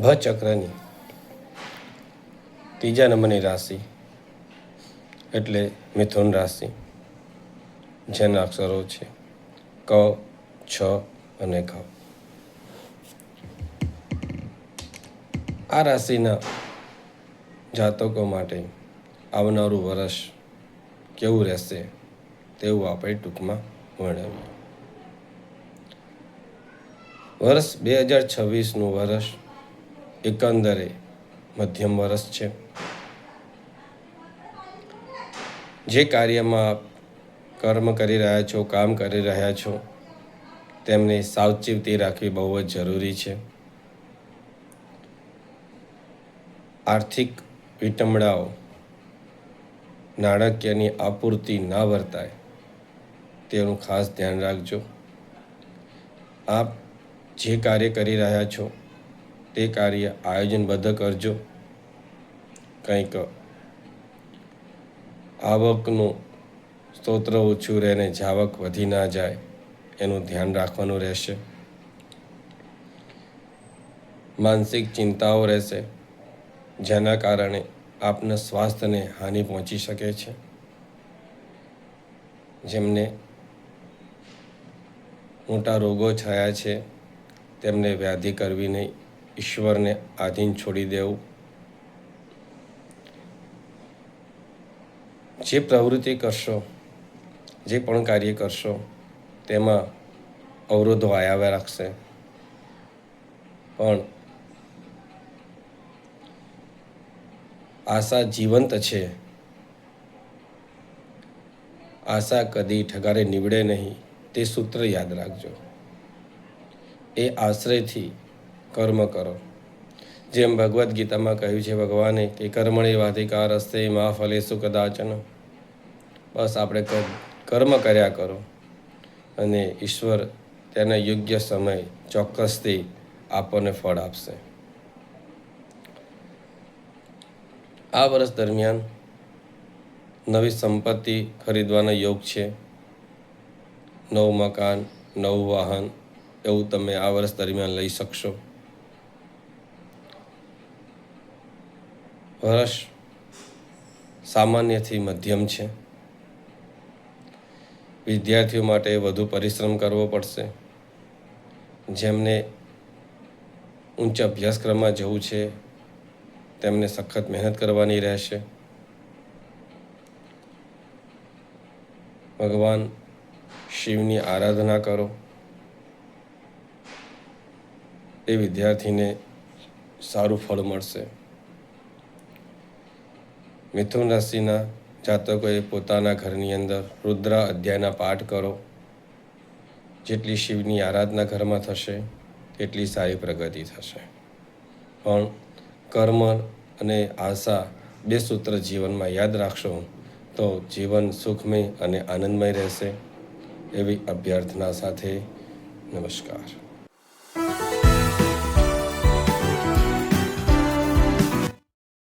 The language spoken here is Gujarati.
ભ ચક્રની ત્રીજા નંબરની રાશિ, એટલે મિથુન રાશિ, જેના અક્ષરો છે ક, છ અને ઘ. આ રાશિના જાતકો માટે આવનારું વર્ષ કેવું રહેશે તેવું આપણે ટૂંકમાં વર્ણવ્યું વર્ષ બે હજાર છવ્વીસનું વર્ષ એકંદરે મધ્યમ વરસ છે. જે કાર્યમાં કર્મ કરી રહ્યા છો, કામ કરી રહ્યા છો, તેમને સાવચેતી રાખવી બહુ જ જરૂરી છે. આર્થિક વિટંબણાઓ નાણાકીયની આપૂર્તિ ના વર્તાય, તેનું ખાસ ધ્યાન રાખજો. આપ જે કાર્ય કરી રહ્યા છો તે કાર્ય આયોજનબદ્ધ કરજો. કંઈક આવકનું સ્તોત્ર ઓછું રહે ને જાવક વધી ના જાય, એનું ધ્યાન રાખવાનું રહેશે. માનસિક ચિંતાઓ રહેશે, જેના કારણે આપના સ્વાસ્થ્યને હાનિ પહોંચી શકે છે. જેમને મોટા રોગો થયા છે, તેમને વ્યાધિ કરવી નહીં. ઈશ્વરને આધીન છોડી દેવું. જે પ્રવૃત્તિ કરશો, જે પણ કાર્ય કરશો, તેમાં અવરોધો આવ્યા રાખશે. પણ આશા જીવંત છે. આશા કદી ઠગારે નીવડે નહીં, તે સૂત્ર યાદ રાખજો. એ આશ્રયથી કર્મ કરો. જેમ ભગવદ્ ગીતામાં કહ્યું છે, ભગવાને કે કર્મણી વાધિકાર હસ્તે મા ફલેસુ કદાચન બસ આપણે કર્મ કર્યા કરો. અને ઈશ્વર તેના યોગ્ય સમય ચોક્કસથી આપણને ફળ આપશે. આ વર્ષ દરમિયાન નવી સંપત્તિ ખરીદવાનો યોગ છે. નવું મકાન, નવું વાહન, એવું તમે આ વર્ષ દરમિયાન લઈ શકશો. વર્ષ સામાન્યથી મધ્યમ છે. વિદ્યાર્થીઓ માટે વધુ પરિશ્રમ કરવો પડશે. જેમને ઉચ્ચ અભ્યાસક્રમમાં જવું છે, તેમને સખત મહેનત કરવાની રહેશે. ભગવાન શિવની આરાધના કરો. એ વિદ્યાર્થીને સારું ફળ મળશે. મિથુન રાશિના જાતકોએ પોતાના ઘરની અંદર રુદ્ર અધ્યાયના પાઠ કરો. જેટલી શિવની આરાધના ઘરમાં થશે તેટલી સારી પ્રગતિ થશે. પણ કર્મ અને આશા બે સૂત્ર જીવનમાં યાદ રાખશો, તો જીવન સુખમય અને આનંદમય રહેશે. એવી અભ્યર્થના સાથે નમસ્કાર.